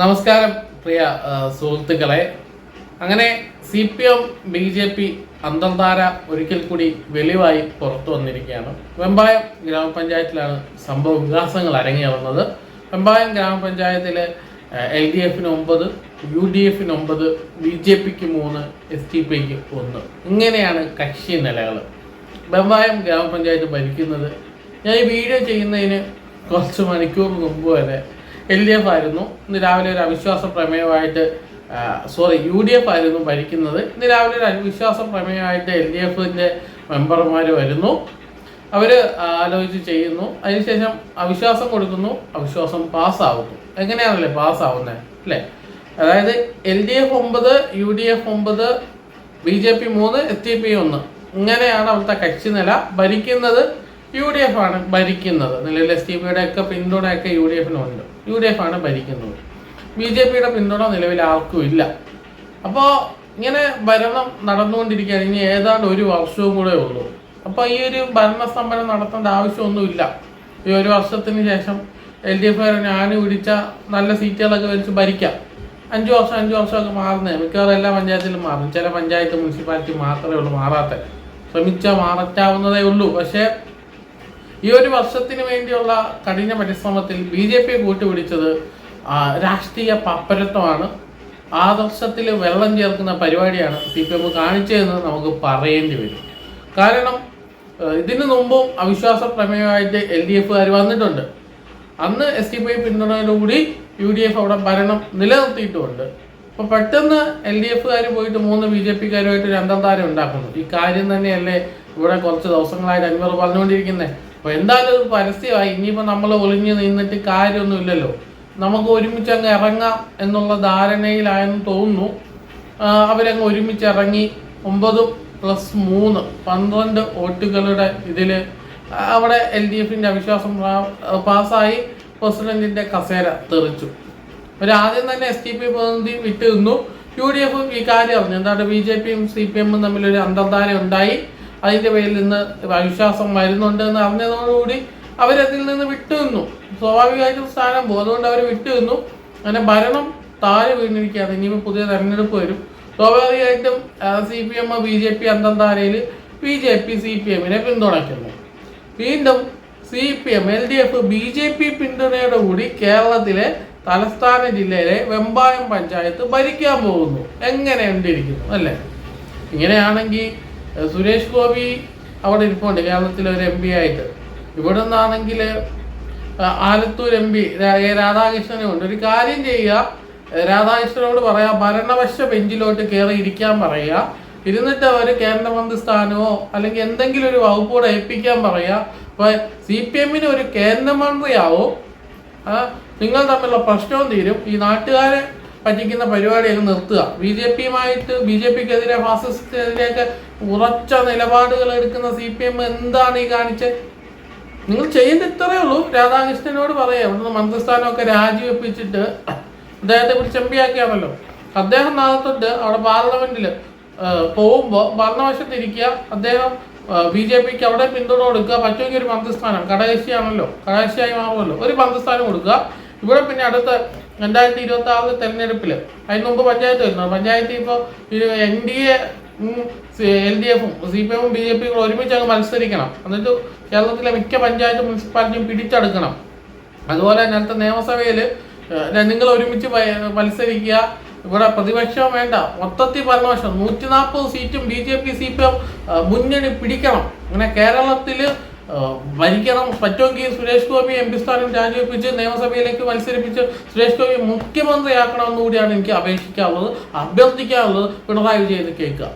നമസ്കാരം പ്രിയ സുഹൃത്തുക്കളെ. അങ്ങനെ C P M B J P അന്തർധാര ഒരിക്കൽ കൂടി വെളിവായി പുറത്തു വന്നിരിക്കുകയാണ്. വെമ്പായം ഗ്രാമപഞ്ചായത്തിലാണ് സംഭവ വികാസങ്ങൾ അരങ്ങി വന്നത്. വെമ്പായം ഗ്രാമപഞ്ചായത്തിൽ എൽ ഡി എഫിന് ഒമ്പത് യു ഡി എഫിന് ഒമ്പത് ബി ജെ പിക്ക് മൂന്ന് എസ് ടി പിക്ക് ഒന്ന്. ഇങ്ങനെയാണ് കക്ഷി നിലകൾ വെമ്പായം ഗ്രാമപഞ്ചായത്ത് ഭരിക്കുന്നത്. ഞാൻ ഈ വീഡിയോ ചെയ്യുന്നതിന് കുറച്ച് മണിക്കൂർ മുമ്പ് വരെ എൽ ഡി എഫ് ആയിരുന്നു. ഇന്ന് രാവിലെ ഒരു അവിശ്വാസ പ്രമേയമായിട്ട് സോറി യു ഡി എഫ് ആയിരുന്നു ഭരിക്കുന്നത്. ഇന്ന് രാവിലെ ഒരു അവിശ്വാസ പ്രമേയമായിട്ട് എൽ ഡി എഫിന്റെ മെമ്പർമാർ വരുന്നു. അവർ ആലോചിച്ച് ചെയ്യുന്നു. അതിനുശേഷം അവിശ്വാസം കൊടുക്കുന്നു. അവിശ്വാസം പാസ്സാവുന്നു. എങ്ങനെയാണല്ലേ പാസ്സാവുന്നത് അല്ലേ? അതായത് എൽ ഡി എഫ് ഒമ്പത് യു ഡി എഫ് ഒമ്പത് ബി ജെ പി മൂന്ന് എസ് ടി പി ഒന്ന്. ഇങ്ങനെയാണ് അവിടുത്തെ കക്ഷി നില ഭരിക്കുന്നത്. യു ഡി എഫ് ആണ് ഭരിക്കുന്നത്. നിലവിൽ എസ് ടി പിയുടെ ഒക്കെ പിന്തുണയൊക്കെ യു ഡി എഫിനുണ്ട്. യു ഡി എഫ് ആണ് ഭരിക്കുന്നത്. ബി ജെ പിയുടെ പിന്തുണ നിലവിൽ ആർക്കും ഇല്ല. അപ്പോൾ ഇങ്ങനെ ഭരണം നടന്നുകൊണ്ടിരിക്കുകയാണ്. ഇനി ഏതാണ്ട് ഒരു വർഷവും കൂടെ ഉള്ളൂ. അപ്പോൾ ഈ ഒരു ഭരണ സ്തംഭനം നടത്തേണ്ട ആവശ്യമൊന്നുമില്ല. ഈ ഒരു വർഷത്തിന് ശേഷം എൽ ഡി എഫ് ഞാൻ പിടിച്ച നല്ല സീറ്റുകളൊക്കെ വെച്ച് ഭരിക്കാം. അഞ്ച് വർഷം അഞ്ച് വർഷമൊക്കെ മാറുന്നേ. മിക്കവാറും എല്ലാ പഞ്ചായത്തിലും മാറും. ചില പഞ്ചായത്ത് മുനിസിപ്പാലിറ്റി മാത്രമേ ഉള്ളൂ മാറാത്ത. ശ്രമിച്ചാൽ മാററ്റാവുന്നതേ ഉള്ളൂ. പക്ഷേ ഈ ഒരു വർഷത്തിന് വേണ്ടിയുള്ള കഠിന പരിശ്രമത്തിൽ ബി ജെ പി കൂട്ടുപിടിച്ചത് രാഷ്ട്രീയ പപ്പരത്വമാണ്. ആദർശത്തിൽ വെള്ളം ചേർക്കുന്ന പരിപാടിയാണ് സി പി എം കാണിച്ചതെന്ന് നമുക്ക് പറയേണ്ടി വരും. കാരണം ഇതിനു മുമ്പും അവിശ്വാസ പ്രമേയമായിട്ട് എൽ ഡി എഫുകാർ വന്നിട്ടുണ്ട്. അന്ന് എസ് ഡി പി പിന്തുണയോടുകൂടി യു ഡി എഫ് അവിടെ ഭരണം നിലനിർത്തിയിട്ടുമുണ്ട് അപ്പോൾ പെട്ടെന്ന് എൽ ഡി എഫുകാർ പോയിട്ട് മൂന്ന് ബി ജെ പിക്കാരുമായിട്ട് രണ്ടാം താരം ഉണ്ടാക്കുന്നു. ഈ കാര്യം തന്നെയല്ലേ ഇവിടെ കുറച്ച് ദിവസങ്ങളായിട്ട് അൻവർ പറഞ്ഞുകൊണ്ടിരിക്കുന്നത് അപ്പോൾ എന്തായാലും പരസ്യമായി. ഇനിയിപ്പോൾ നമ്മൾ ഒളിഞ്ഞു നിന്നിട്ട് കാര്യമൊന്നുമില്ലല്ലോ നമുക്ക് ഒരുമിച്ച് അങ്ങ് ഇറങ്ങാം എന്നുള്ള ധാരണയിലായെന്ന് തോന്നുന്നു. അവരങ്ങ് ഒരുമിച്ച് ഇറങ്ങി ഒമ്പതും പ്ലസ് മൂന്ന് പന്ത്രണ്ട് വോട്ടുകളുടെ ഇതിൽ അവിടെ എൽ ഡി എഫിന്റെ അവിശ്വാസം പാസ്സായി പ്രസിഡന്റിന്റെ കസേര തെറിച്ചു. ആദ്യം തന്നെ എസ് ടി പി പ്രതിനിധി വിട്ടു നിന്നു യു ഡി എഫും ഈ കാര്യം അറിഞ്ഞു. എന്താണ് ബി ജെ പിയും സി പി എമ്മും തമ്മിലൊരു അന്തർധാര ഉണ്ടായി. അതിന്റെ പേരിൽ നിന്ന് അവിശ്വാസം വരുന്നുണ്ട് എന്ന് അറിഞ്ഞതോടുകൂടി അവരതിൽ നിന്ന് വിട്ടു നിന്നു സ്വാഭാവികമായിട്ടും സ്ഥാനം പോകും അവർ വിട്ടു നിന്നു അങ്ങനെ ഭരണം താഴെ വീണിരിക്കുകയാണ്. ഇനിയിപ്പോൾ പുതിയ തെരഞ്ഞെടുപ്പ് വരും. സ്വാഭാവികമായിട്ടും C P M B J P അന്തം താരയിൽ B J P C P എമ്മിനെ പിന്തുണയ്ക്കുന്നു. വീണ്ടും C P M L D F B J P പിന്തുണയോടെ കൂടി കേരളത്തിലെ തലസ്ഥാന ജില്ലയിലെ വെമ്പായം പഞ്ചായത്ത് ഭരിക്കാൻ പോകുന്നു. എങ്ങനെ ഉണ്ടിരിക്കുന്നു അല്ലേ? ഇങ്ങനെയാണെങ്കിൽ സുരേഷ് ഗോപി അവിടെ ഇരിപ്പുണ്ട് കേരളത്തിലെ ഒരു എം പി ആയിട്ട്. ഇവിടെ നിന്നാണെങ്കിൽ ആലത്തൂർ എം പി രാധാകൃഷ്ണനും ഉണ്ട്. ഒരു കാര്യം ചെയ്യുക രാധാകൃഷ്ണനോട് പറയാ ഭരണപക്ഷ ബെഞ്ചിലോട്ട് കയറി ഇരിക്കാൻ പറയുക ഇരുന്നിട്ട് അവർ കേന്ദ്രമന്ത്രി സ്ഥാനമോ അല്ലെങ്കിൽ എന്തെങ്കിലും ഒരു വകുപ്പോടെ ഏൽപ്പിക്കാൻ പറയുക അപ്പൊ സി പി എമ്മിന് ഒരു കേന്ദ്രമന്ത്രിയാവും നിങ്ങൾ തമ്മിലുള്ള പ്രശ്നവും തീരും. ഈ നാട്ടുകാരെ പറ്റിക്കുന്ന പരിപാടിയൊക്കെ നിർത്തുക. ബി ജെ പിയുമായിട്ട് ബി ജെ പിക്കെതിരെ ഫാസിസ്റ്റിനെതിരെയൊക്കെ ഉറച്ച നിലപാടുകൾ എടുക്കുന്ന സി പി എം എന്താണ് ഈ കാണിച്ച്? നിങ്ങൾ ചെയ്യുന്ന ഇത്രയേ ഉള്ളൂ. രാധാകൃഷ്ണനോട് പറയാം. ഇവിടുന്ന് മന്ത്രിസ്ഥാനമൊക്കെ രാജിവെപ്പിച്ചിട്ട് അദ്ദേഹത്തെ പിടിച്ച് എം പി ആക്കിയാണല്ലോ അദ്ദേഹം നാളത്തൊട്ട് അവിടെ പാർലമെന്റിൽ പോകുമ്പോൾ ഭരണവശത്തിരിക്കുക. അദ്ദേഹം ബി ജെ പിക്ക് അവിടെ പിന്തുണ കൊടുക്കുക. പറ്റുമെങ്കിൽ ഒരു മന്ത്രിസ്ഥാനം. കടകശിയാണല്ലോ കടകശിയായി മാറുമല്ലോ. ഒരു മന്ത്രിസ്ഥാനം കൊടുക്കുക. ഇവിടെ പിന്നെ അടുത്ത രണ്ടായിരത്തി ഇരുപത്തി ആറ് തെരഞ്ഞെടുപ്പിൽ അതിന് മുമ്പ് പഞ്ചായത്ത് വരുന്നത് പഞ്ചായത്ത് ഇപ്പോൾ N D A L D എഫും സി പി എമ്മും ബി ജെ പിയും ഒരുമിച്ച് അങ്ങ് മത്സരിക്കണം. എന്നിട്ട് കേരളത്തിലെ മിക്ക പഞ്ചായത്ത് മുനിസിപ്പാലിറ്റിയും പിടിച്ചെടുക്കണം. അതുപോലെ തന്നെ അടുത്ത നിയമസഭയിൽ നിങ്ങൾ ഒരുമിച്ച് മത്സരിക്കുക. ഇവിടെ പ്രതിപക്ഷം വേണ്ട. മൊത്തത്തിൽ ഭരണപക്ഷം. നൂറ്റി നാൽപ്പത് സീറ്റും B J P C P M മുന്നണി പിടിക്കണം. അങ്ങനെ കേരളത്തിൽ ഭരിക്കണം പറ്റുമെങ്കിൽ സുരേഷ് ഗോപി എം പി സ്ഥാനം രാജിവെപ്പിച്ച് നിയമസഭയിലേക്ക് മത്സരിപ്പിച്ച് സുരേഷ് ഗോപി മുഖ്യമന്ത്രിയാക്കണമെന്നുകൂടിയാണ് എനിക്ക് അപേക്ഷിക്കാനുള്ളത്. അഭ്യർത്ഥിക്കാനുള്ളത് പിണറായി വിജയന് കേൾക്കുക